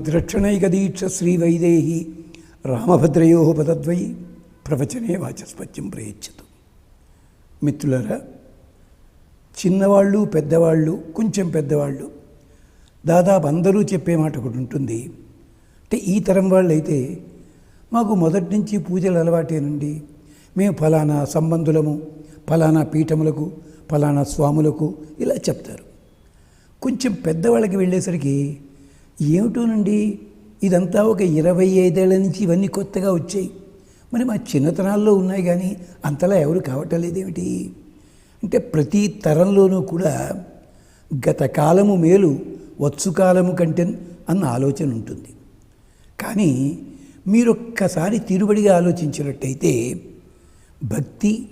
శ్రీమద్రక్షణైకదీక్ష శ్రీవైదేహి రామభద్రయో పదద్వై ప్రవచనే వాచస్పత్యం ప్రయచ్చదు మిత్రులరా చిన్నవాళ్ళు పెద్దవాళ్ళు కొంచెం పెద్దవాళ్ళు దాదాపు అందరూ చెప్పే మాట ఒకటి ఉంటుంది. అంటే ఈ తరం వాళ్ళు అయితే మాకు మొదటి నుంచి పూజలు అలవాటేనండి. మేము ఫలానా సంబంధులము ఫలానా పీఠములకు ఫలానా స్వాములకు ఇలా చెప్తారు. కొంచెం పెద్దవాళ్ళకి వెళ్ళేసరికి ఏమిటోనండి ఇదంతా ఒక ఇరవై ఐదేళ్ళ నుంచి ఇవన్నీ కొత్తగా వచ్చాయి. మరి మా చిన్నతనాల్లో ఉన్నాయి కానీ అంతలా ఎవరు కావటం లేదేమిటి అంటే ప్రతి తరంలోనూ కూడా గత కాలము మేలు వత్సుకాలము కాలము కంటే అన్న ఆలోచన ఉంటుంది. కానీ మీరు ఒక్కసారి తిరుబడిగా ఆలోచించినట్టయితే భక్తి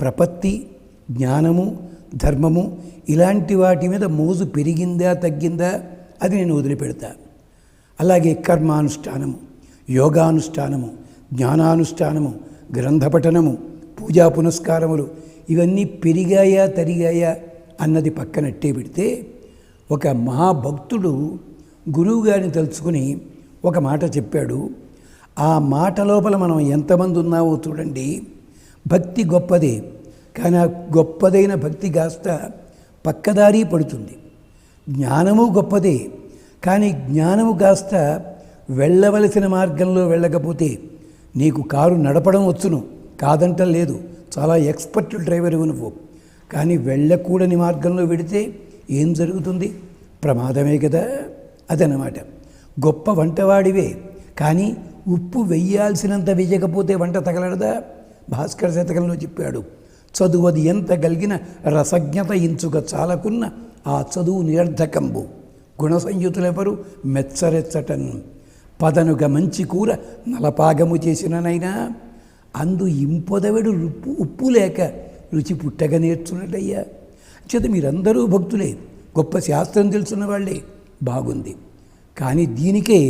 ప్రపత్తి జ్ఞానము ధర్మము ఇలాంటి వాటి మీద మోజు పెరిగిందా తగ్గిందా? అది నేను వదిలిపెడతా. అలాగే కర్మానుష్ఠానము యోగానుష్ఠానము జ్ఞానానుష్ఠానము గ్రంథపఠనము పూజా పునస్కారములు ఇవన్నీ పెరిగాయా తరిగాయా అన్నది పక్కనట్టే పెడితే ఒక మహాభక్తుడు గురువుగారిని తలుచుకుని ఒక మాట చెప్పాడు. ఆ మాట లోపల మనం ఎంతమంది ఉన్నావో చూడండి. భక్తి గొప్పదే. కానీ ఆ గొప్పదైన భక్తి కాస్త పక్కదారి పడుతుంది. జ్ఞానము గొప్పదే. కానీ జ్ఞానము కాస్త వెళ్ళవలసిన మార్గంలో వెళ్ళకపోతే నీకు కారు నడపడం వచ్చును. కాదంటం లేదు. చాలా ఎక్స్పర్ట్ డ్రైవర్ నువ్వు. కానీ వెళ్ళకూడని మార్గంలో వెడితే ఏం జరుగుతుంది? ప్రమాదమే కదా అదనమాట గొప్ప వంటవాడివే. కానీ ఉప్పు వెయ్యాల్సినంత వెయ్యకపోతే వంట తగలడదా? భాస్కర శతకంలో చెప్పాడు. చదువది ఎంత కలిగిన రసజ్ఞత ఇంచుక చాలకున్న ఆ చదువు నిరర్ధకంబు. గుణసంయుతులెవరు? మెచ్చరెచ్చటన్ పదనుగ మంచి కూర నలపాగము చేసిననైనా అందు ఇంపొదవెడు ఉప్పు ఉప్పు లేక రుచి పుట్టగ నేర్చున్నట్టయ్యా చేత మీరందరూ భక్తులే గొప్ప శాస్త్రం తెలుసున్న వాళ్ళే బాగుంది. కానీ దీనికే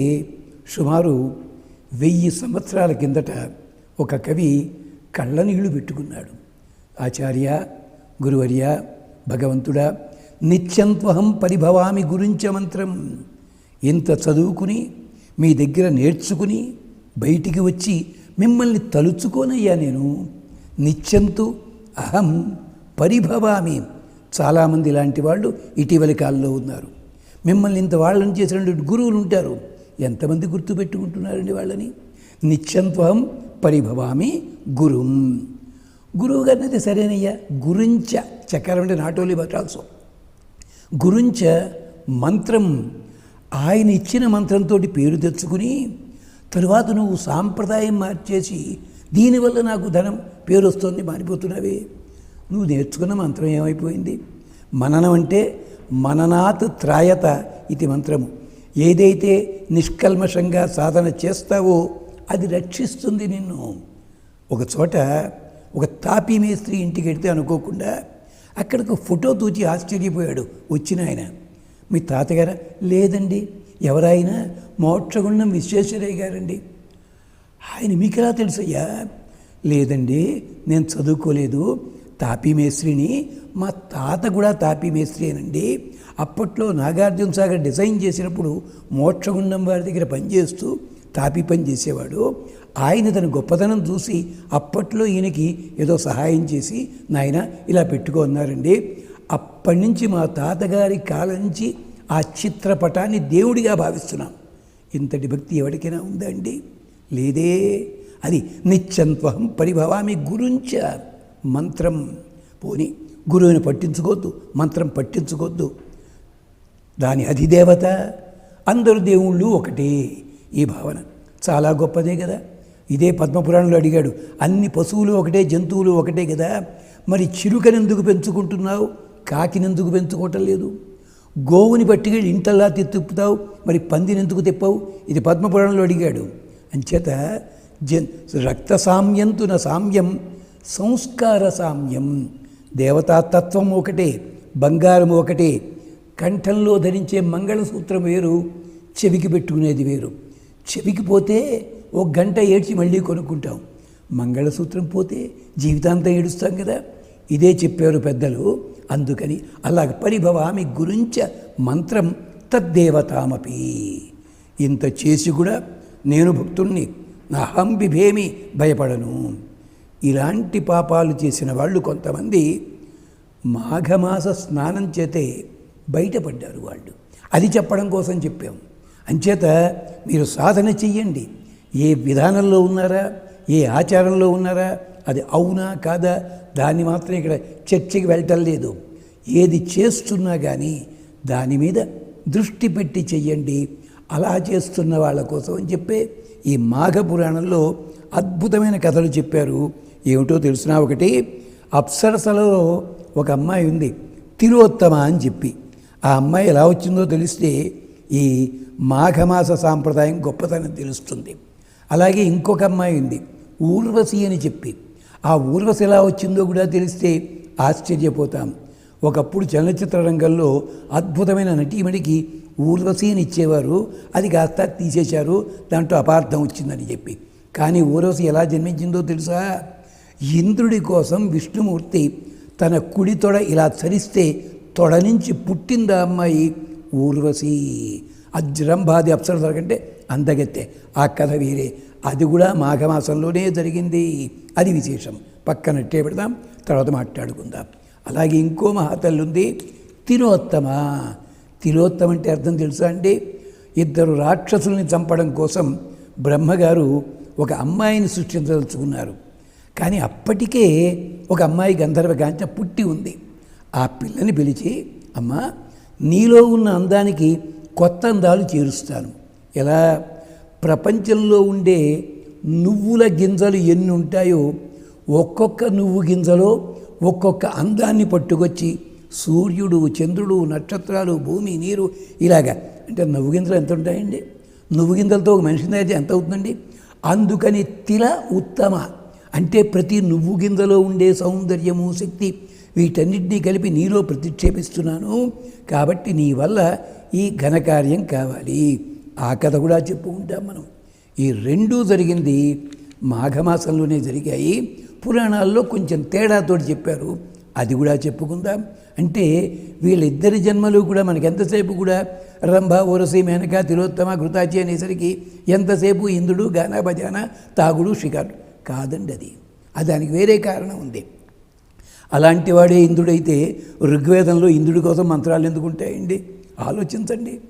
సుమారు వెయ్యి సంవత్సరాల కిందట ఒక కవి కళ్ళనీళ్ళు పెట్టుకున్నాడు. ఆచార్య గురువర్య భగవంతుడా నిత్యంత్వహం పరిభవామి గురించ మంత్రం. ఇంత చదువుకుని మీ దగ్గర నేర్చుకుని బయటికి వచ్చి మిమ్మల్ని తలుచుకోనయ్యా నేను. నిత్యంతు అహం పరిభవామి. చాలామంది ఇలాంటి వాళ్ళు ఇటీవలి కాలంలో ఉన్నారు. మిమ్మల్ని ఇంత వాళ్ళని చేసినటువంటి గురువులు ఉంటారు. ఎంతమంది గుర్తుపెట్టుకుంటున్నారండి వాళ్ళని? నిత్యంత్వం పరిభవామి గురుం. గురువు గారినైతే సరేనయ్యా గురించ చక్రం అంటే నాట్ ఓన్లీ బట్ ఆల్సో గురించ మంత్రం ఆయన ఇచ్చిన మంత్రంతో పేరు తెచ్చుకుని తరువాత నువ్వు సాంప్రదాయం మార్చేసి దీనివల్ల నాకు ధనం పేరు వస్తుంది మారిపోతున్నావే. నువ్వు నేర్చుకున్న మంత్రం ఏమైపోయింది? మననం అంటే మననాత్ త్రాయత ఇది మంత్రము. ఏదైతే నిష్కల్మషంగా సాధన చేస్తావో అది రక్షిస్తుంది నిన్ను. ఒక చోట ఒక తాపీ మేస్త్రి ఇంటికి వెడితే అనుకోకుండా అక్కడికి ఫోటో తూచి ఆశ్చర్యపోయాడు వచ్చిన ఆయన. మీ తాతగారా? లేదండి. ఎవరైనా మోక్షగుండం విశ్వేశ్వరయ్య గారండి. ఆయన మీకెలా తెలుసయ్యా? లేదండి నేను చదువుకోలేదు. తాపీ మేస్త్రిని మా తాత కూడా తాపీ మేస్త్రినండి అప్పట్లో నాగార్జున సాగర్ డిజైన్ చేసినప్పుడు మోక్షగుండం వారి దగ్గర పనిచేస్తూ తాపీ పని చేసేవాడు. ఆయన తన గొప్పతనం చూసి అప్పట్లో ఈయనకి ఏదో సహాయం చేసి నాయన ఇలా పెట్టుకో అన్నారండి. అప్పటి నుంచి మా తాతగారి కాలం నుంచి ఆ చిత్రపటాన్ని దేవుడిగా భావిస్తున్నాం. ఇంతటి భక్తి ఎవరికైనా ఉందా అండి? లేదే. అది నిత్యంత్వహం పరిభవామి గురుంచ మంత్రం. పోని గురువుని పట్టించుకోవద్దు మంత్రం పట్టించుకోవద్దు. దాని అధిదేవత అందరు దేవుళ్ళు ఒకటే. ఈ భావన. చాలా గొప్పదే కదా. ఇదే పద్మపురాణంలో అడిగాడు అన్ని పశువులు ఒకటే జంతువులు ఒకటే కదా. మరి చిరుకనెందుకు పెంచుకుంటున్నావు? కాకినెందుకు పెంచుకోవటం లేదు? గోవుని పట్టుకెళ్ళి ఇంటల్లా తిప్పుతావు? మరి పందిని ఎందుకు తిప్పావు? ఇది పద్మపురాణంలో అడిగాడు. అంచేత జన్ రక్త సామ్యంతున సామ్యం సంస్కార సామ్యం. దేవతాతత్వం ఒకటే బంగారం ఒకటే. కంఠంలో ధరించే మంగళసూత్రం వేరు చెవికి పెట్టుకునేది వేరు. చెవికి పోతే ఒక గంట ఏడ్చి మళ్ళీ కొనుక్కుంటాం. మంగళసూత్రం పోతే జీవితాంతం ఏడుస్తాం కదా. ఇదే చెప్పారు పెద్దలు. అందుకని అలా పరిభవామి గురించ మంత్రం తద్దేవతామపి. ఇంత చేసి కూడా నేను భక్తుణ్ణి నా అహం బిభేమి భయపడను. ఇలాంటి పాపాలు చేసిన వాళ్ళు కొంతమంది మాఘమాస స్నానం చేతే బయటపడ్డారు వాళ్ళు. అది చెప్పడం కోసం చెప్పాం. అంచేత మీరు సాధన చెయ్యండి. ఏ విధానంలో ఉన్నారా? ఏ ఆచారంలో ఉన్నారా? అది అవునా కాదా? దాన్ని మాత్రం ఇక్కడ చర్చకి వెళ్ళటం లేదు. ఏది చేస్తున్నా కానీ దాని మీద దృష్టి పెట్టి చెయ్యండి. అలా చేస్తున్న వాళ్ళ కోసం అని చెప్పే ఈ మాఘ పురాణంలో అద్భుతమైన కథలు చెప్పారు. ఏమిటో తెలిసిన ఒకటి? అప్సరసలో ఒక అమ్మాయి ఉంది. తిరోత్తమ అని చెప్పి. ఆ అమ్మాయి ఎలా వచ్చిందో తెలిస్తే ఈ మాఘమాస సాంప్రదాయం గొప్పతనం తెలుస్తుంది. అలాగే ఇంకొక అమ్మాయి ఉంది ఊర్వశి అని చెప్పి. ఆ ఊర్వశి ఎలా వచ్చిందో కూడా తెలిస్తే ఆశ్చర్యపోతాం. ఒకప్పుడు చలనచిత్ర రంగంలో అద్భుతమైన నటీమణికి ఊర్వశి అని ఇచ్చేవారు అది కాస్త తీసేశారు దాంట్లో అపార్థం వచ్చిందని చెప్పి. కానీ ఊర్వశి ఎలా జన్మించిందో తెలుసా? ఇంద్రుడి కోసం విష్ణుమూర్తి తన కుడి తొడ ఇలా చరిస్తే తొడ నుంచి పుట్టిందా అమ్మాయి? ఊర్వశి అజ్రంభాది అప్సరసల కంటే అందగత్తే ఆ కథ వేరే. అది కూడా మాఘమాసంలోనే జరిగింది. అది విశేషం. పక్కనట్టే పెడదాం తర్వాత మాట్లాడుకుందాం. అలాగే ఇంకో మహాతల్లి ఉంది తిలోత్తమ. తిలోత్తమ అంటే అర్థం తెలుసా అండి? ఇద్దరు రాక్షసుల్ని చంపడం కోసం బ్రహ్మగారు ఒక అమ్మాయిని సృష్టించదలుచుకున్నారు. కానీ అప్పటికే ఒక అమ్మాయి గంధర్వకాంచ పుట్టి ఉంది. ఆ పిల్లని పిలిచి అమ్మా నీలో ఉన్న అందానికి కొత్త అందాలు చేరుస్తాను. ఎలా? ప్రపంచంలో ఉండే నువ్వుల గింజలు ఎన్ని ఉంటాయో ఒక్కొక్క నువ్వు గింజలో ఒక్కొక్క అందాన్ని పట్టుకొచ్చి సూర్యుడు చంద్రుడు నక్షత్రాలు భూమి నీరు ఇలాగా. అంటే నువ్వు గింజలు ఎంత ఉంటాయండి? నువ్వు గింజలతో ఒక మనిషి అయితే ఎంత అవుతుందండి? అందుకని తిల ఉత్తమ. అంటే ప్రతి నువ్వు గింజలో ఉండే సౌందర్యము శక్తి వీటన్నిటినీ కలిపి నీలో ప్రతిక్షేపిస్తున్నాను కాబట్టి నీ వల్ల ఈ ఘనకార్యం కావాలి. ఆ కథ కూడా చెప్పుకుంటాం మనం. ఈ రెండూ జరిగింది మాఘమాసంలోనే జరిగాయి. పురాణాల్లో కొంచెం తేడాతోటి చెప్పారు. అది కూడా చెప్పుకుందాం. అంటే వీళ్ళిద్దరి జన్మలు కూడా మనకి ఎంతసేపు కూడా రంభ ఓరసి మేనక తిలోత్తమ కృతాచి అనేసరికి ఎంతసేపు ఇంద్రుడు గానా భజాన తాగుడు షికారు కాదండి అది దానికి వేరే కారణం ఉంది. అలాంటి వాడే ఇంద్రుడైతే ఋగ్వేదంలో ఇంద్రుడి కోసం మంత్రాలు ఎందుకు ఉంటాయండి ఆలోచించండి.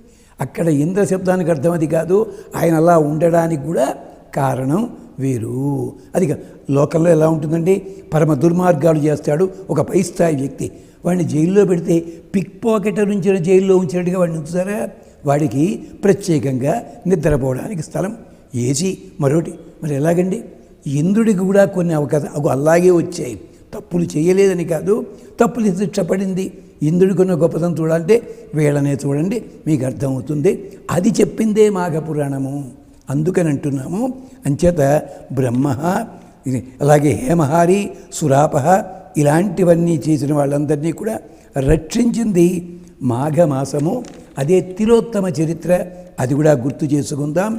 అక్కడ ఇంద్ర శబ్దానికి అర్థం అది కాదు. ఆయన అలా ఉండడానికి కూడా కారణం వేరు. అది లోకల్లో ఎలా ఉంటుందండి? పరమ దుర్మార్గాలు చేస్తాడు ఒక పై స్థాయి వ్యక్తి. వాడిని జైల్లో పెడితే పిక్ పాకెటర్ నుంచి జైల్లో ఉంచినట్టుగా వాడిని ఉంచుతారా? వాడికి ప్రత్యేకంగా నిద్రపోవడానికి స్థలం. ఏసీ మరొకటి. మరి ఎలాగండి? ఇంద్రుడికి కూడా కొన్ని అవకాశం అలాగే వచ్చాయి. తప్పులు చేయలేదని కాదు తప్పులు శిక్ష పడింది ఇంద్రుడికి ఉన్న గొప్పతనం చూడాలంటే వీళ్ళనే చూడండి మీకు అర్థమవుతుంది. అది చెప్పిందే మాఘ పురాణము అందుకని అంటున్నాము. అంచేత బ్రహ్మ ఇది అలాగే హేమహారి సురాపహ ఇలాంటివన్నీ చేసిన వాళ్ళందరినీ కూడా రక్షించింది మాఘమాసము. అదే తిలోత్తమ చరిత్ర అది కూడా గుర్తు చేసుకుందాం.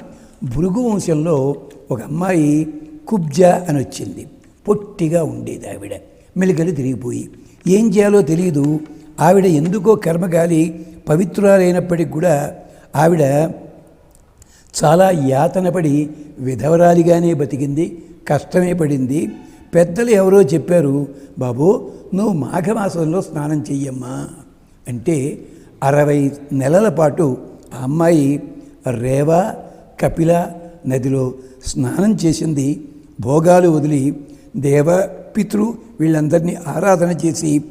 భృగు వంశంలో ఒక అమ్మాయి కుబ్జ అని వచ్చింది పొట్టిగా ఉండేది ఆవిడ. మెలికలు తిరిగిపోయి. ఏం చేయాలో తెలియదు ఆవిడ ఎందుకో కర్మగాలి పవిత్రురాలైనప్పటికి కూడా ఆవిడ చాలా యాతనపడి విధవరాలిగానే బతికింది కష్టమే పడింది. పెద్దలు ఎవరో చెప్పారు బాబు నువ్వు మాఘమాసంలో స్నానం చెయ్యమ్మా. అంటే అరవై నెలల పాటు ఆ అమ్మాయి రేవ కపిల నదిలో స్నానం చేసింది. భోగాలు వదిలి దేవ పితృ వీళ్ళందరినీ ఆరాధన చేసి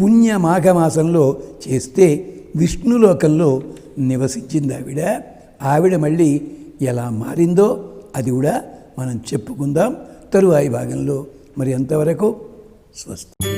పుణ్య మాఘమాసంలో చేస్తే విష్ణులోకంలో నివసించింది ఆవిడ. ఆవిడ మళ్ళీ ఎలా మారిందో అది కూడా మనం చెప్పుకుందాం. తరువాయి భాగంలో మరి అంతవరకు స్వస్తి